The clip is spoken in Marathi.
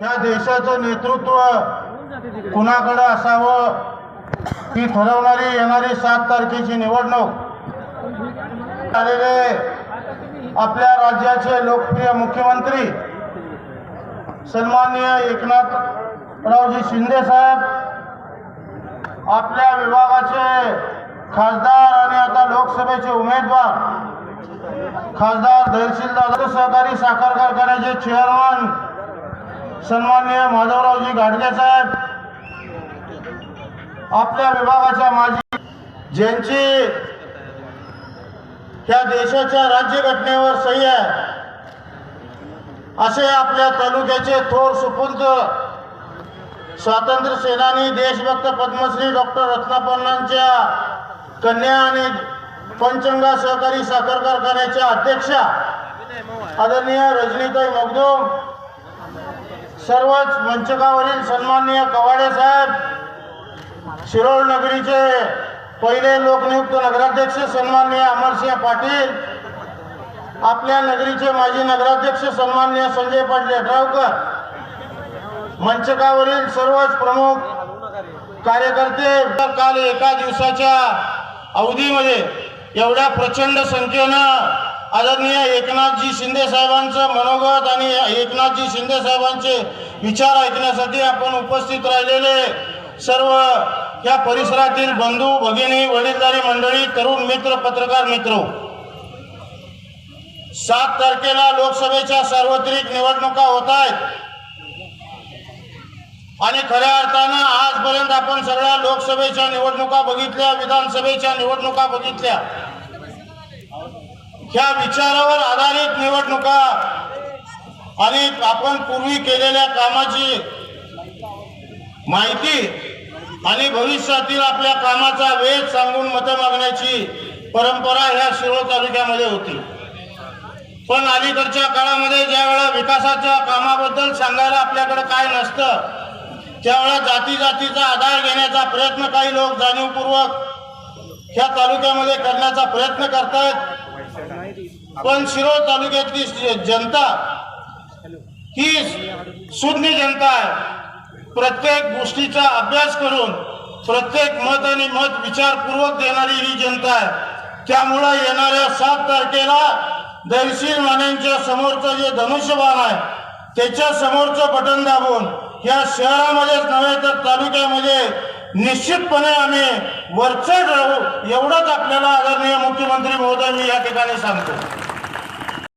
या देशाचं नेतृत्व कुणाकडे असावं ती ठरवणारी येणारी सात तारखेची निवडणूक. आलेले आपल्या राज्याचे लोकप्रिय मुख्यमंत्री सन्माननीय एकनाथरावजी शिंदे साहेब आपल्या विभागाचे खासदार आणि आता लोकसभेचे उमेदवार खासदार तहसीलदार सहकारी साखर कारखान्याचे चेअरमन सन्माननीय माधवरावजी गाडगे साहेब आपल्या विभागाच्या माजी ज्यांची ह्या देशाच्या राज्यघटनेवर सही आहे असे आपल्या तालुक्याचे थोर सुपुत्र स्वातंत्र्य सेनानी देशभक्त पद्मश्री डॉक्टर रत्नापन्नांच्या कन्या आणि पंचंगा सहकारी साखर कारखान्याच्या अध्यक्षा आदरणीय रजनीताई मगदूम सर्वच मंचकावरील सन्माननीय कवाडे साहेब शिरोळ नगरीचे पहिले लोकनियुक्त नगराध्यक्ष सन्माननीय अमरसिंह पाटील आपल्या नगरीचे माजी नगराध्यक्ष सन्माननीय संजय पाटील यड्रावकर मंचकावरील सर्वच प्रमुख कार्यकर्ते काल एका दिवसाच्या अवधीमध्ये एवढ्या प्रचंड संख्येनं आदरणीय एकनाथजी शिंदे साहेबांचं मनोगत आणि एकनाथजी शिंदे साहेबांचे विचार ऐकण्यासाठी आपण उपस्थित राहिलेले सर्व या परिसरातील बंधू भगिनी वडीलधारी मंडळी तरुण मित्र पत्रकार मित्र. सात तारखेला लोकसभेच्या सार्वत्रिक निवडणुका होत आहेत आणि खऱ्या अर्थानं आजपर्यंत आपण सगळ्या लोकसभेच्या निवडणुका बघितल्या विधानसभेच्या निवडणुका बघितल्या. ह्या विचारावर आधारित निवडणुका आणि आपण पूर्वी केलेल्या कामाची माहिती आणि भविष्यातील आपल्या कामाचा वेध सांगून मतं मागण्याची परंपरा ह्या शिरोळ तालुक्यामध्ये होती. पण अलीकडच्या काळामध्ये ज्या वेळा विकासाच्या कामाबद्दल सांगायला आपल्याकडे काय नसतं त्यावेळा जाती जातीचा आधार घेण्याचा प्रयत्न काही लोक जाणीवपूर्वक ह्या तालुक्यामध्ये करण्याचा प्रयत्न करतायत. पण शिरोळ तालुक्यातली जनता ही शून्य जनता आहे. प्रत्येक गोष्टीचा अभ्यास करून प्रत्येक मत आणि मत विचारपूर्वक देणारी ही जनता आहे. त्यामुळं येणाऱ्या सात तारखेला दर्शील मान्यांच्या समोरचं जे धनुष्यबाण आहे त्याच्या समोरचं बटन दाबून या शहरामध्येच नव्हे तर तालुक्यामध्ये निश्चितपणे आम्ही वरचढ राहू एवढंच आपल्याला आदरणीय मुख्यमंत्री महोदय मी या ठिकाणी सांगतो.